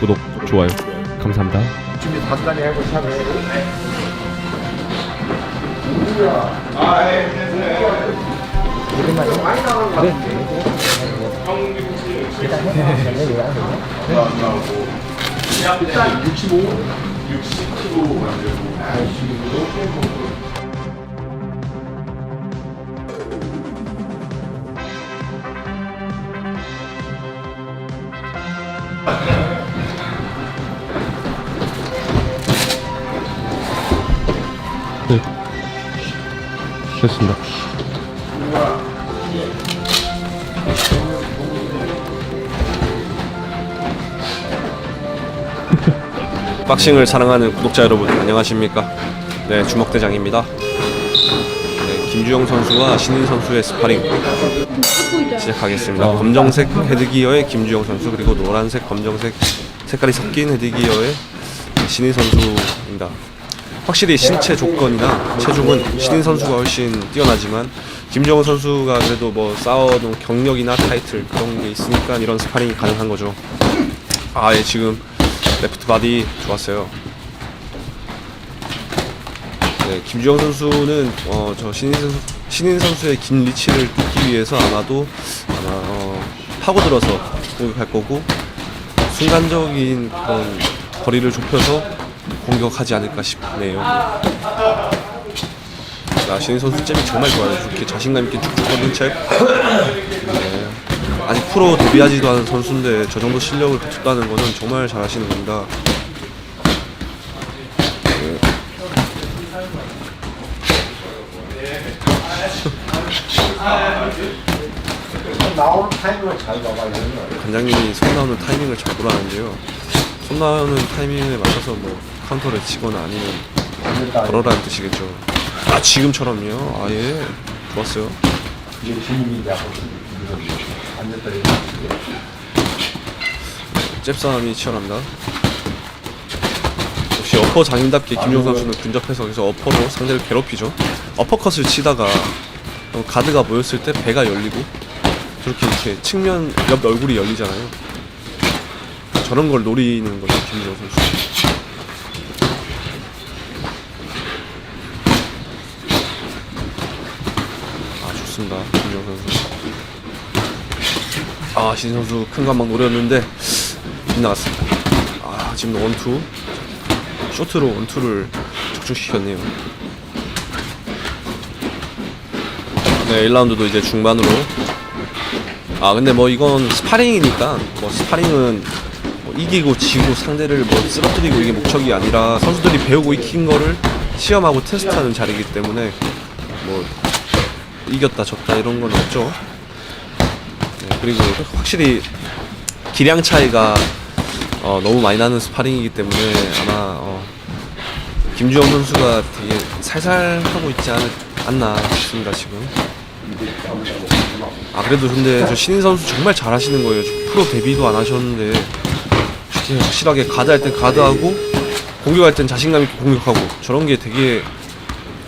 구독, 좋아요. 감사합니다. 준비 단단히 하고 시작을 해야 네. 됐습니다. 박싱을 사랑하는 구독자 여러분 안녕하십니까? 네 주먹대장입니다. 네, 김주영 선수와 신인 선수의 스파링 시작하겠습니다. 검정색 헤드기어의 김주영 선수 그리고 노란색 검정색 색깔이 섞인 헤드기어의 신인 선수입니다. 확실히 신체 조건이나 체중은 신인 선수가 훨씬 뛰어나지만 김정은 선수가 그래도 뭐 싸워놓은 경력이나 타이틀 그런 게 있으니까 이런 스파링이 가능한 거죠. 아, 예, 지금 레프트 바디 좋았어요. 네, 김주영 선수는 어, 저 신인 선수 신인 선수의 긴 리치를 뚫기 위해서 아마도 아마 어, 파고들어서 공격할 거고 순간적인 그런 거리를 좁혀서 공격하지 않을까 싶네요. 아, 신인 선수 잼이 정말 좋아요. 이렇게 자신감 있게 쭉쭉 뻗은 책. 프로 데뷔하지도 않은 선수인데 저 정도 실력을 갖췄다는 거는 정말 잘하시는 겁니다. 나오는 타이밍을 잘 되는 거예요. 관장님이 손 나오는 타이밍을 잘 보라는데요. 손 나오는 타이밍에 맞춰서 뭐 카운터를 치거나 아니면 걸어라는 뜻이겠죠. 아 지금처럼요. 아 예 좋았어요. 이게 신인인데 하고 앉았다 이렇게. 잽싸움이 치열합니다. 역시 어퍼 장인답게 김용 선수는 근접해서 여기서 어퍼로 상대를 괴롭히죠. 어퍼컷을 치다가 어, 가드가 모였을 때 배가 열리고 저렇게 이렇게 측면 옆 얼굴이 열리잖아요. 저런 걸 노리는 거죠 김용 선수. 아 좋습니다 김용 선수. 아, 신 선수 큰 감막 노렸는데 빗나갔습니다. 아, 지금 원투 쇼트로 원투를 적중시켰네요. 네, 1라운드도 이제 중반으로. 아, 근데 뭐 이건 스파링이니까 뭐 스파링은 뭐 이기고 지고 상대를 뭐 쓰러뜨리고 이게 목적이 아니라 선수들이 배우고 익힌 거를 시험하고 테스트하는 자리이기 때문에 뭐 이겼다 졌다 이런 건 없죠. 네, 그리고 확실히 기량 차이가 어, 너무 많이 나는 스파링이기 때문에 아마 어, 김주영 선수가 되게 살살 하고 있지 않, 않나 싶습니다 지금. 아 그래도 근데 저 신인 선수 정말 잘하시는 거예요. 저 프로 데뷔도 안 하셨는데 확실하게 가드할 땐 가드하고 공격할 땐 자신감 있게 공격하고 저런 게 되게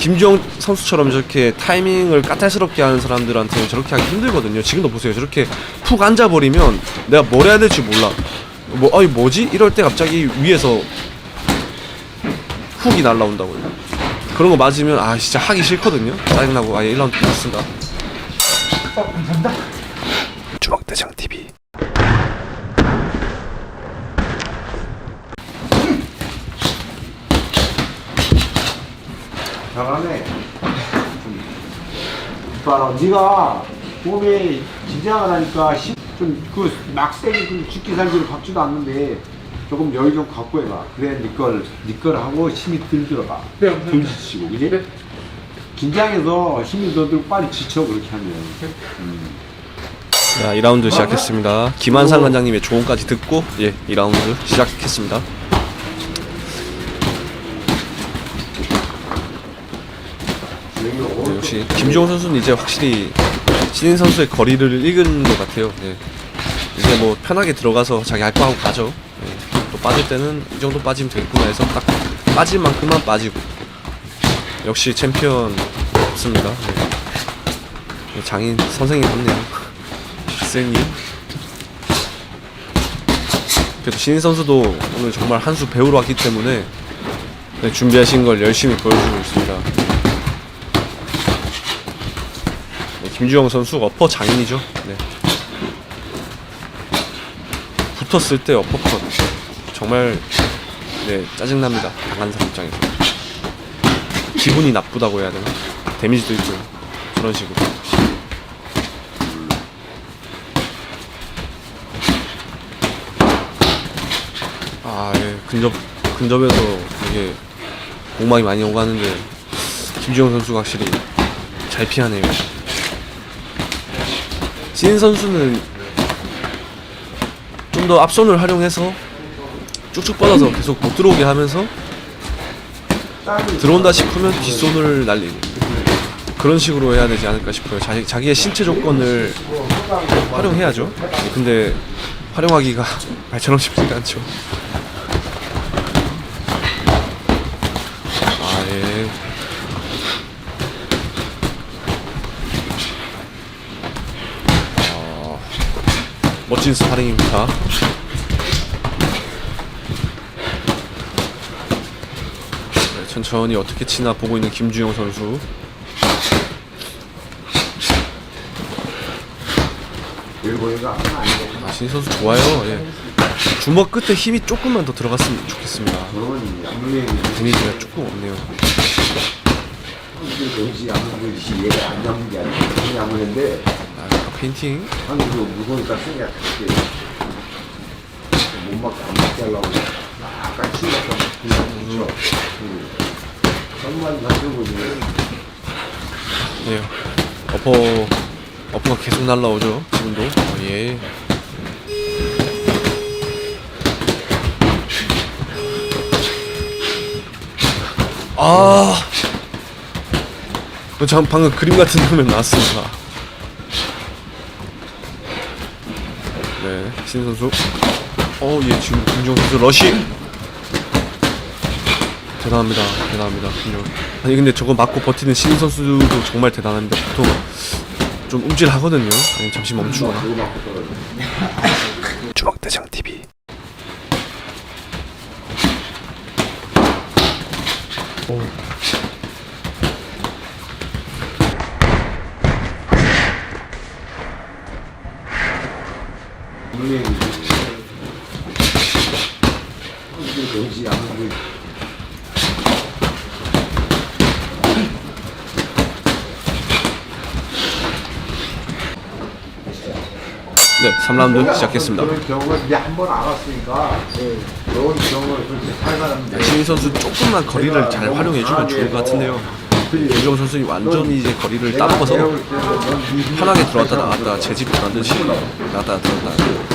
김주영 선수처럼 저렇게 타이밍을 까탈스럽게 하는 사람들한테는 저렇게 하기 힘들거든요. 지금도 보세요. 저렇게 푹 앉아버리면 내가 뭘 해야 될지 몰라. 뭐, 아이 뭐지? 이럴 때 갑자기 위에서 훅이 날라온다고요. 그런 거 맞으면 아 진짜 하기 싫거든요. 짜증나고 아예 1라운드 끝났습니다. 주먹대장 TV. 잘하네. 봐라, 네가 몸에 긴장을 하니까 좀그 막세게 그 죽기 살기로 박지도 않는데 조금 여유 좀 갖고 해봐. 그래, 니걸 니걸 하고 힘이 들 들어가. 네, 덜 지치고, 그지? 긴장해서 힘이 더 들고 빨리 지쳐 그렇게 하면. 자, 2라운드 시작했습니다. 김한상 관장님의 조언까지 듣고 예, 2라운드 시작했습니다. 네, 역시 김주호 선수는 이제 확실히 신인 선수의 거리를 읽은 것 같아요. 예. 이제 뭐 편하게 들어가서 자기 할 거 하고 가죠. 예. 또 빠질 때는 이 정도 빠지면 되겠구나 해서 딱 빠질 만큼만 빠지고 역시 챔피언 없습니다. 네. 장인 선생님 같네요. 쌤님. 그래도 신인 선수도 오늘 정말 한 수 배우러 왔기 때문에 네, 준비하신 걸 열심히 보여주고 있습니다. 네, 김주영 선수 어퍼 장인이죠. 네. 붙었을 때 어퍼컷 정말 네 짜증납니다. 당한 사람 입장에서 기분이 나쁘다고 해야 되나? 데미지도 있고 그런 식으로. 아, 예. 근접, 근접에서 되게 공막이 많이 오가는데, 김주영 선수가 확실히 잘 피하네요. 신 선수는 좀 더 앞손을 활용해서 쭉쭉 뻗어서 계속 못 들어오게 하면서 들어온다 싶으면 뒷손을 날리는 그런 식으로 해야 되지 않을까 싶어요. 자기, 자기의 신체 조건을 활용해야죠. 근데 활용하기가 말처럼 쉽지가 않죠. 아, 예. 어, 멋진 스파링입니다. 네, 천천히 어떻게 치나 보고 있는 김주영 선수. 아, 신 선수 좋아요. 예. 주먹 끝에 힘이 조금만 더 들어갔으면 좋겠습니다. 데미지가 조금 없네요. 정시 양명 이 얘가 안 잡는 게 아니고 그냥 양명인데 아, 아까 페인팅. 한국도 무거우니까 생각 크게 못 맞게 안 맞게 하려고 약간 치우니까 그냥 그렇죠. 정말 가지고 거지. 네. 어퍼 어퍼가 계속 날라오죠. 지금도. 어, 예. 아. 어, 참 방금 그림 같은 장면 나왔습니다. 네, 신 선수. 어, 예, 지금 김종 선수 러시. 대단합니다. 대단합니다. 김종. 아니 근데 저거 맞고 버티는 신 선수도 정말 대단합니다. 보통 좀 움찔하거든요. 아니 잠시 멈추거나. 주먹대장 TV. 오. 분명히 네, 3라운드 시작했습니다. 그런 경우가 이제 한번 알았으니까 그런 경우를 그렇게 살만합니다. 신인 선수 조금만 거리를 잘 활용해주면 좋을 것 같은데요. 유정 선수는 완전히 이제 거리를 따먹어서 편하게 들어왔다 나갔다 제집 만듯이 나갔다 들어왔다.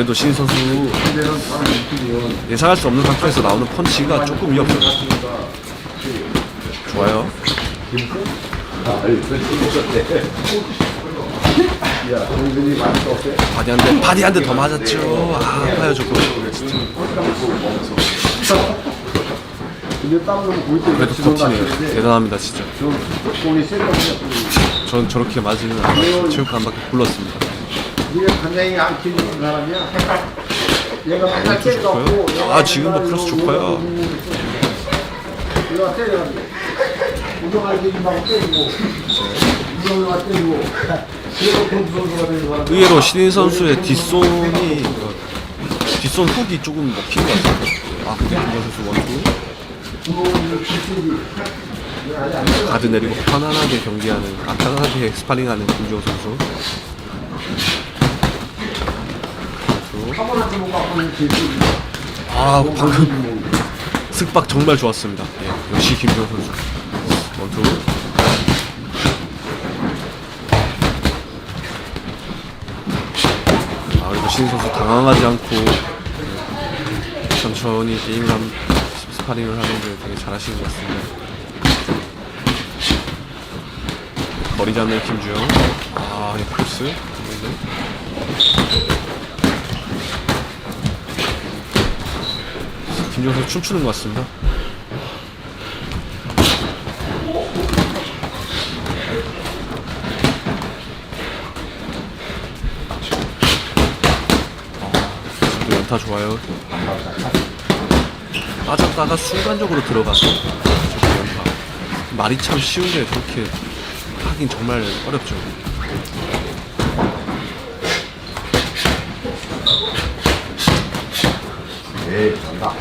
아 그래도 신인 선수 예상할 수 없는 각도에서 나오는 펀치가 조금 위협적이에요. 좋아요. 바디 한 대, 바디 한 대 더 맞았죠. 아, 아파요, 저거. 그래도 버티네요. 대단합니다, 진짜. 전 저렇게 맞으면 아마 체육관 밖에 불렀습니다. 네가 간장이 안 키는 사람이야. 얘가 맨날 때려갖고 좋고요. 아, 지금도 크로스 좋고요. 얘가 때려. 운동할 때 준다고 때리고 운동을 때리고 그래서 공수선수가 되는 사람. 의외로 신인 선수의 뒷손이 그 뒷손 훅이 조금 먹힌 것 같아요. 아, 근데 선수 원투 가드 내리고 편안하게 경기하는, 아, 편안하게 스파링하는 김주호 선수. 아, 방금 슥박 정말 좋았습니다. 예, 역시 김주호 선수. 원투. 아, 그리고 신인 선수 당황하지 않고 예, 천천히 게임을 한 스파링을 하는데 되게 잘하시는 것 같습니다. 거리 잡는 김주영. 아, 이 크로스. 좋은데? 김지영 선수 춤추는 것 같습니다. 지금도 연타 좋아요. 빠졌다가 순간적으로 들어가서 연타. 말이 참 쉬운데 그렇게 하긴 정말 어렵죠. 에이 간다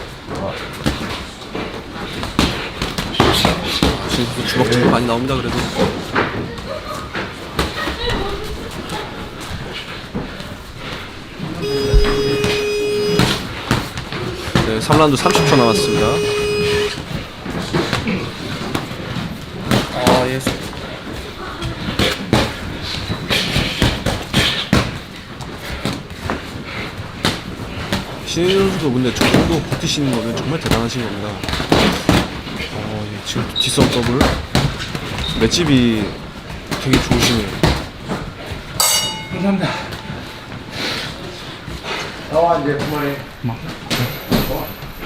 지금 주먹질 많이 나옵니다. 그래도 네, 3라운드 30초 남았습니다. 아, 예. 신인 선수도 근데 저 정도 버티시는 거면 정말 대단하신 겁니다. 어, 예, 지금 뒷선 더블 맷집이 되게 좋으시네요. 감사합니다 나와 이제 그만해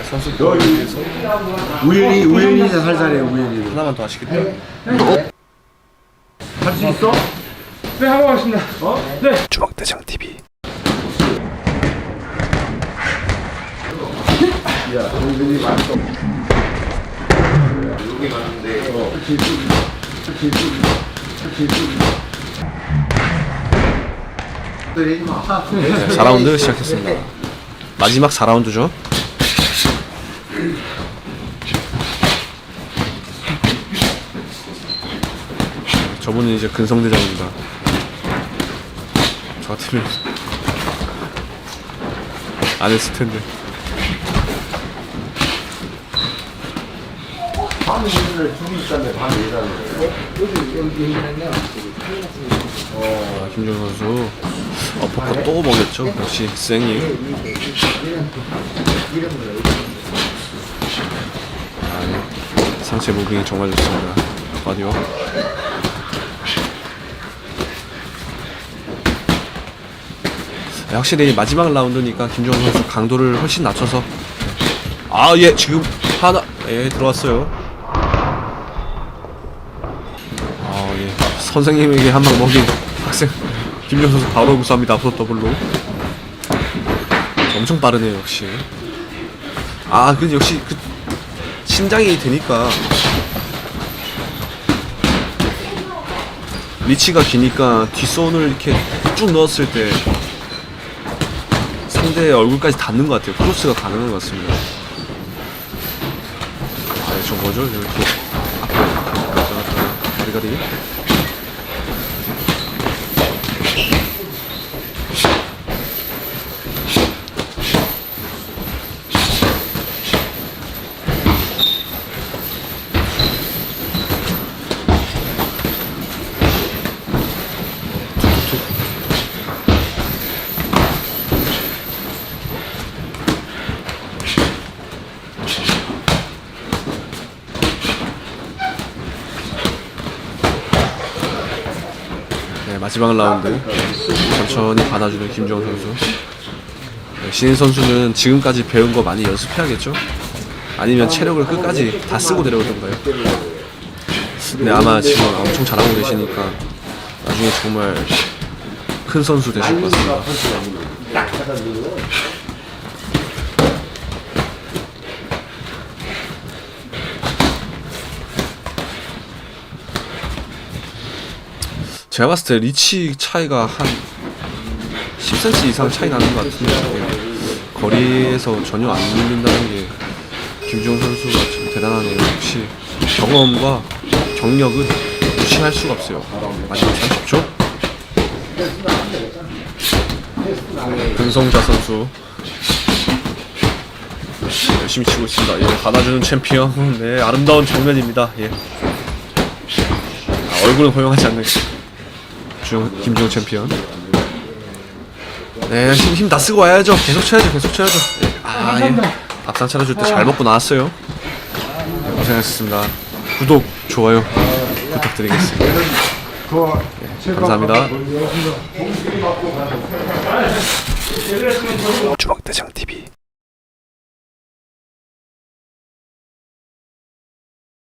선수 여기 우연히 우연히 살살해 우연히 하나만 더 하시겠다. 할수 있어? 네, 한번 하겠습니다. 어? 주먹대장 TV. 야 동생이 맞어 여기 맞는데 어 그렇지 그렇지 때리지 마 4라운드 시작했습니다. 마지막 4라운드죠. 저분은 이제 근성대장입니다. 저 같으면 안 했을 텐데. 밤에 일을 둘이 있다며 밤에 일하는 아, 김정 선수 어퍼컷 또 먹였죠. 역시 쌩이. 아, 예. 상체 무빙이 정말 좋습니다. 바디오. 네, 확실히 마지막 라운드니까 김정은 선수 강도를 훨씬 낮춰서 아 예 지금 하나 예 들어왔어요 아예 선생님에게 한 방 먹인 학생 김정은 선수 바로 구수합니다 앞으로 더블로 엄청 빠르네요 역시 아 근데 역시 그 신장이 되니까 리치가 기니까 뒷손을 이렇게 쭉 넣었을 때 상대의 얼굴까지 닿는 것 같아요. 크로스가 가능한 것 같습니다. 아, 저 뭐죠? 이렇게 갔다 가리가리. 네, 마지막 라운드 천천히 받아주는 김정은 선수. 네, 신인 선수는 지금까지 배운 거 많이 연습해야겠죠? 아니면 체력을 끝까지 다 쓰고 내려오던가요? 근데 아마 지금 엄청 잘하고 계시니까 나중에 정말 큰 선수 되실 것 같습니다. 제가 봤을 때 리치 차이가 한 10cm 이상 차이 나는 것 같은데 거리에서 전혀 안 밀린다는 게 김주영 선수가 참 대단하네요. 역시 경험과 경력은 무시할 수가 없어요. 마지막 30초. 근성자 선수 열심히 치고 있습니다. 예, 받아주는 챔피언. 네, 아름다운 장면입니다. 예. 아, 얼굴은 허용하지 않는 중, 김주영 챔피언. 네, 힘, 힘다 쓰고 와야죠. 계속 쳐야죠, 계속 쳐야죠. 예. 아, 예. 밥상 차려줄 때 잘 먹고 나왔어요. 네, 고생하셨습니다. 구독, 좋아요 부탁드리겠습니다. 그 감사합니다. 주먹대장 TV.